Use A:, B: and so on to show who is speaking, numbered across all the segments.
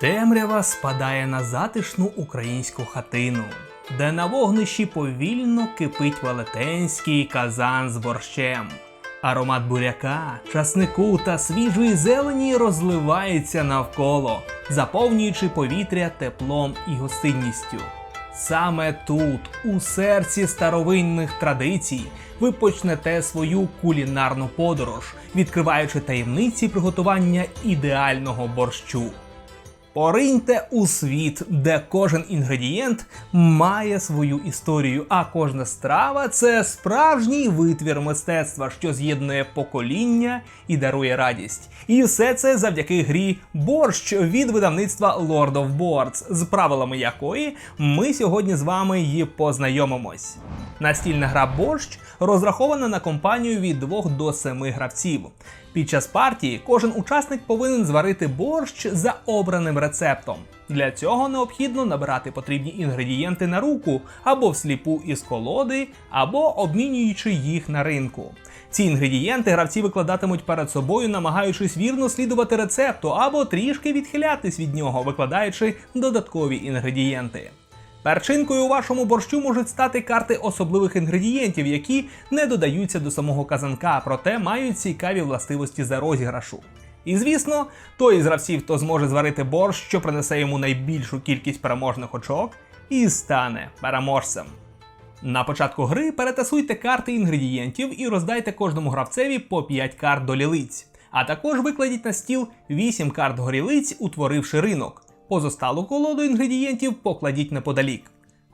A: Темрява спадає на затишну українську хатину, де на вогнищі повільно кипить велетенський казан з борщем. Аромат буряка, часнику та свіжої зелені розливається навколо, заповнюючи повітря теплом і гостинністю. Саме тут, у серці старовинних традицій, ви почнете свою кулінарну подорож, відкриваючи таємниці приготування ідеального борщу. Пориньте у світ, де кожен інгредієнт має свою історію, а кожна страва це справжній витвір мистецтва, що з'єднує покоління і дарує радість. І все це завдяки грі борщ від видавництва Lord of Boards, з правилами якої ми сьогодні з вами її познайомимось. Настільна гра борщ розрахована на компанію від 2 до 7 гравців. Під час партії кожен учасник повинен зварити борщ за обраним рецептом. Для цього необхідно набирати потрібні інгредієнти на руку або всліпу із колоди, або обмінюючи їх на ринку. Ці інгредієнти гравці викладатимуть перед собою, намагаючись вірно слідувати рецепту або трішки відхилятись від нього, викладаючи додаткові інгредієнти. Перчинкою у вашому борщу можуть стати карти особливих інгредієнтів, які не додаються до самого казанка, проте мають цікаві властивості за розіграшу. І звісно, той із гравців, хто зможе зварити борщ, що принесе йому найбільшу кількість переможних очок, і стане переможцем. На початку гри перетасуйте карти інгредієнтів і роздайте кожному гравцеві по 5 карт до лілиць. А також викладіть на стіл 8 карт горілиць, утворивши ринок. Позосталу колоду інгредієнтів покладіть неподалік.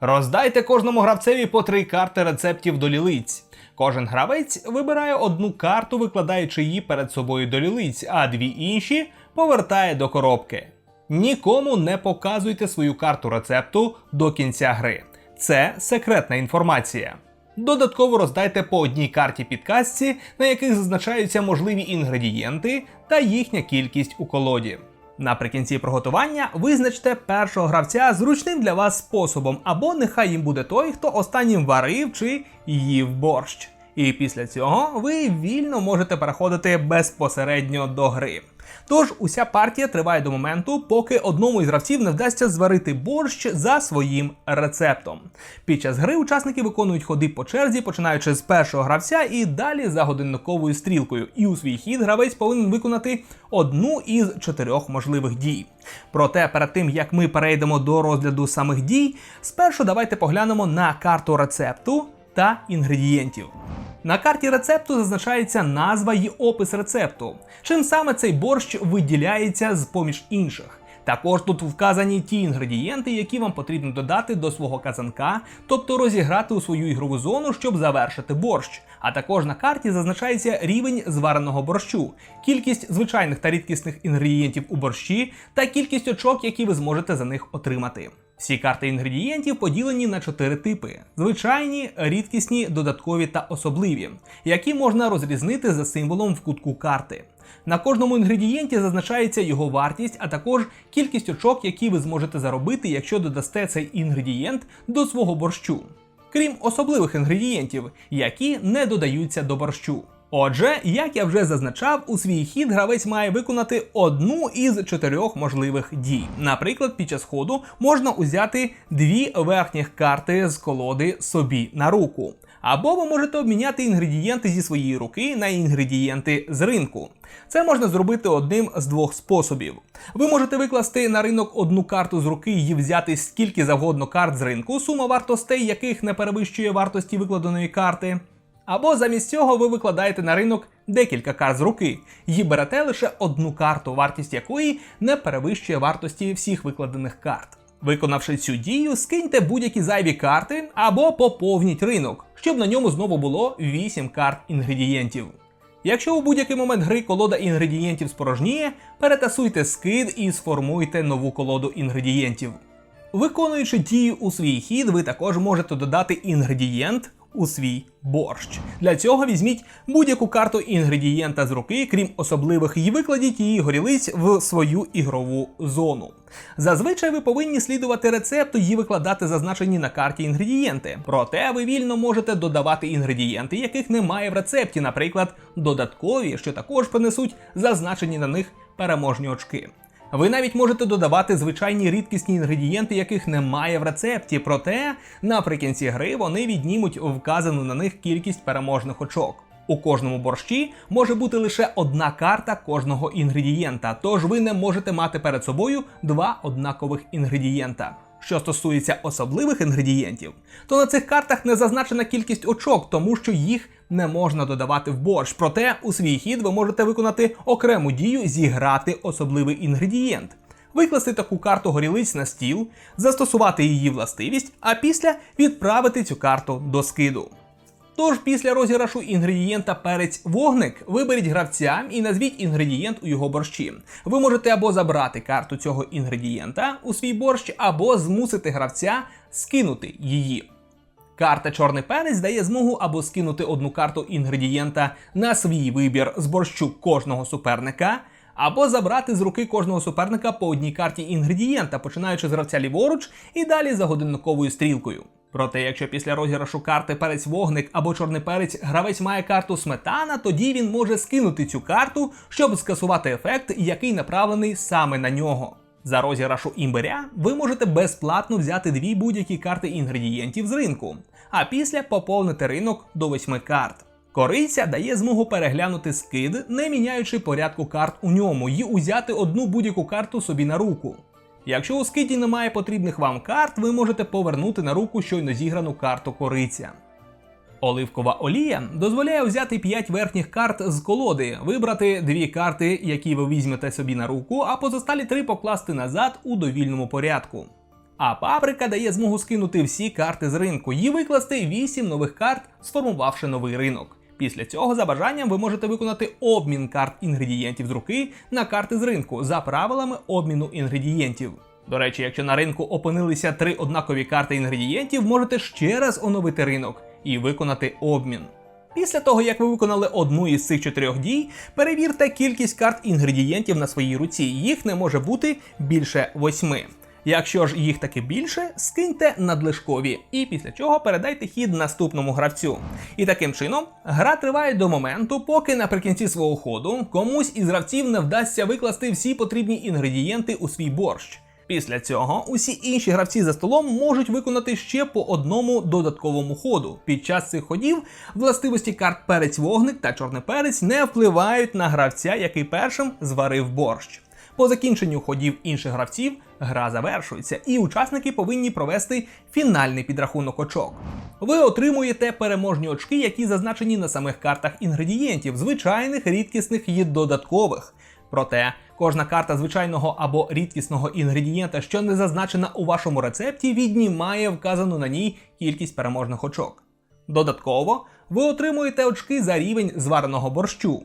A: Роздайте кожному гравцеві по 3 карти рецептів до лілиць. Кожен гравець вибирає одну карту, викладаючи її перед собою до лілиць, а дві інші повертає до коробки. Нікому не показуйте свою карту рецепту до кінця гри. Це секретна інформація. Додатково роздайте по одній карті підказці, на яких зазначаються можливі інгредієнти та їхня кількість у колоді. Наприкінці приготування визначте першого гравця зручним для вас способом, або нехай їм буде той, хто останнім варив чи їв борщ. І після цього ви вільно можете переходити безпосередньо до гри. Тож уся партія триває до моменту, поки одному із гравців не вдасться зварити борщ за своїм рецептом. Під час гри учасники виконують ходи по черзі, починаючи з першого гравця і далі за годинниковою стрілкою. І у свій хід гравець повинен виконати одну із чотирьох можливих дій. Проте перед тим як ми перейдемо до розгляду самих дій, спершу давайте поглянемо на карту рецепту та інгредієнтів. На карті рецепту зазначається назва і опис рецепту, чим саме цей борщ виділяється з поміж інших. Також тут вказані ті інгредієнти, які вам потрібно додати до свого казанка, тобто розіграти у свою ігрову зону, щоб завершити борщ. А також на карті зазначається рівень звареного борщу, кількість звичайних та рідкісних інгредієнтів у борщі та кількість очок, які ви зможете за них отримати. Всі карти інгредієнтів поділені на чотири типи: звичайні, рідкісні, додаткові та особливі, які можна розрізнити за символом в кутку карти. На кожному інгредієнті зазначається його вартість, а також кількість очок, які ви зможете заробити, якщо додасте цей інгредієнт до свого борщу. Крім особливих інгредієнтів, які не додаються до борщу. Отже, як я вже зазначав, у свій хід гравець має виконати одну із чотирьох можливих дій. Наприклад, під час ходу можна узяти дві верхніх карти з колоди собі на руку. Або ви можете обміняти інгредієнти зі своєї руки на інгредієнти з ринку. Це можна зробити одним з двох способів. Ви можете викласти на ринок одну карту з руки і взяти скільки завгодно карт з ринку, сума вартостей яких не перевищує вартості викладеної карти. Або замість цього ви викладаєте на ринок декілька карт з руки і берете лише одну карту, вартість якої не перевищує вартості всіх викладених карт. Виконавши цю дію, скиньте будь-які зайві карти або поповніть ринок, щоб на ньому знову було 8 карт інгредієнтів. Якщо у будь-який момент гри колода інгредієнтів спорожніє, перетасуйте скид і сформуйте нову колоду інгредієнтів. Виконуючи дію у свій хід, ви також можете додати інгредієнт у свій борщ. Для цього візьміть будь-яку карту інгредієнта з руки, крім особливих, і викладіть її горілиць в свою ігрову зону. Зазвичай ви повинні слідувати рецепту і викладати зазначені на карті інгредієнти. Проте ви вільно можете додавати інгредієнти, яких немає в рецепті, наприклад, додаткові, що також принесуть зазначені на них переможні очки. Ви навіть можете додавати звичайні рідкісні інгредієнти, яких немає в рецепті, проте наприкінці гри вони віднімуть вказану на них кількість переможних очок. У кожному борщі може бути лише одна карта кожного інгредієнта, тож ви не можете мати перед собою два однакових інгредієнта. Що стосується особливих інгредієнтів, то на цих картах не зазначена кількість очок, тому що їх не можна додавати в борщ. Проте у свій хід ви можете виконати окрему дію зіграти особливий інгредієнт. Викласти таку карту горілиць на стіл, застосувати її властивість, а після відправити цю карту до скиду. Тож після розіграшу інгредієнта перець вогник виберіть гравця і назвіть інгредієнт у його борщі. Ви можете або забрати карту цього інгредієнта у свій борщ, або змусити гравця скинути її. Карта Чорний перець дає змогу або скинути одну карту інгредієнта на свій вибір з борщу кожного суперника, або забрати з руки кожного суперника по одній карті інгредієнта, починаючи з гравця ліворуч і далі за годинниковою стрілкою. Проте, якщо після розіграшу карти перець вогник або чорний перець гравець має карту сметана, тоді він може скинути цю карту, щоб скасувати ефект, який направлений саме на нього. За розіграшу імбиря ви можете безплатно взяти дві будь-які карти інгредієнтів з ринку, а після поповнити ринок до восьми карт. Кориця дає змогу переглянути скид, не міняючи порядку карт у ньому, і узяти одну будь-яку карту собі на руку. Якщо у скиді немає потрібних вам карт, ви можете повернути на руку щойно зіграну карту кориця. Оливкова олія дозволяє взяти 5 верхніх карт з колоди, вибрати дві карти, які ви візьмете собі на руку, а позосталі три покласти назад у довільному порядку. А паприка дає змогу скинути всі карти з ринку і викласти 8 нових карт, сформувавши новий ринок. Після цього, за бажанням, ви можете виконати обмін карт інгредієнтів з руки на карти з ринку за правилами обміну інгредієнтів. До речі, якщо на ринку опинилися три однакові карти інгредієнтів, можете ще раз оновити ринок і виконати обмін. Після того, як ви виконали одну із цих чотирьох дій, перевірте кількість карт інгредієнтів на своїй руці. Їх не може бути більше восьми. Якщо ж їх таки більше, скиньте надлишкові, і після чого передайте хід наступному гравцю. І таким чином гра триває до моменту, поки наприкінці свого ходу комусь із гравців не вдасться викласти всі потрібні інгредієнти у свій борщ. Після цього усі інші гравці за столом можуть виконати ще по одному додатковому ходу. Під час цих ходів властивості карт перець вогник та чорний перець не впливають на гравця, який першим зварив борщ. По закінченню ходів інших гравців гра завершується, і учасники повинні провести фінальний підрахунок очок. Ви отримуєте переможні очки, які зазначені на самих картах інгредієнтів, звичайних, рідкісних і додаткових. Проте кожна карта звичайного або рідкісного інгредієнта, що не зазначена у вашому рецепті, віднімає вказану на ній кількість переможних очок. Додатково, ви отримуєте очки за рівень звареного борщу.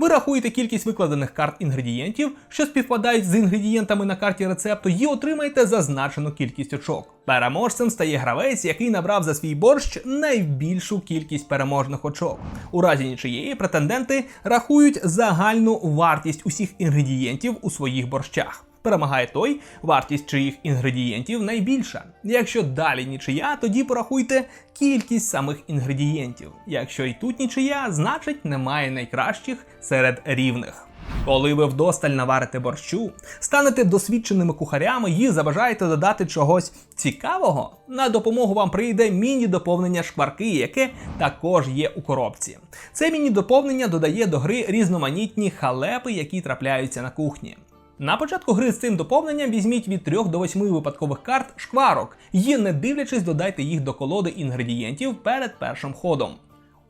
A: Ви рахуєте кількість викладених карт інгредієнтів, що співпадають з інгредієнтами на карті рецепту, і отримаєте зазначену кількість очок. Переможцем стає гравець, який набрав за свій борщ найбільшу кількість переможних очок. У разі нічиєї претенденти рахують загальну вартість усіх інгредієнтів у своїх борщах. Перемагає той, вартість чиїх інгредієнтів найбільша. Якщо далі нічия, тоді порахуйте кількість самих інгредієнтів. Якщо і тут нічия, значить немає найкращих серед рівних. Коли ви вдосталь наварите борщу, станете досвідченими кухарями і забажаєте додати чогось цікавого, на допомогу вам прийде міні-доповнення шкварки, яке також є у коробці. Це міні-доповнення додає до гри різноманітні халепи, які трапляються на кухні. На початку гри з цим доповненням візьміть від 3 до 8 випадкових карт шкварок і, не дивлячись, додайте їх до колоди інгредієнтів перед першим ходом.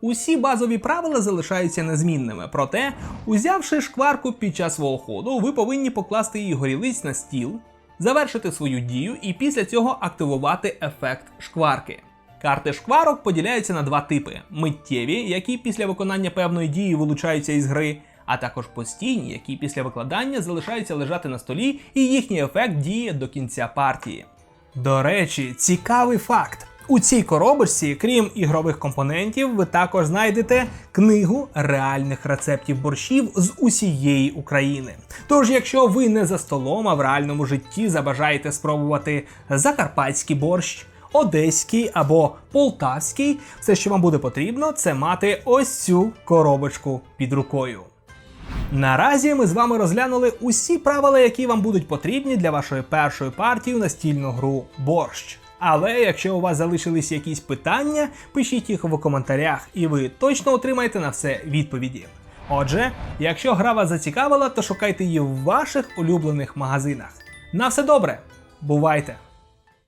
A: Усі базові правила залишаються незмінними, проте, узявши шкварку під час свого ходу, ви повинні покласти її горілиць на стіл, завершити свою дію і після цього активувати ефект шкварки. Карти шкварок поділяються на два типи: миттєві, які після виконання певної дії вилучаються із гри, а також постійні, які після викладання залишаються лежати на столі, і їхній ефект діє до кінця партії. До речі, цікавий факт. У цій коробочці, крім ігрових компонентів, ви також знайдете книгу реальних рецептів борщів з усієї України. Тож, якщо ви не за столом, а в реальному житті забажаєте спробувати закарпатський борщ, одеський або полтавський, все, що вам буде потрібно, це мати ось цю коробочку під рукою. Наразі ми з вами розглянули усі правила, які вам будуть потрібні для вашої першої партії у настільну гру борщ. Але якщо у вас залишились якісь питання, пишіть їх у коментарях, і ви точно отримаєте на все відповіді. Отже, якщо гра вас зацікавила, то шукайте її в ваших улюблених магазинах. На все добре, бувайте!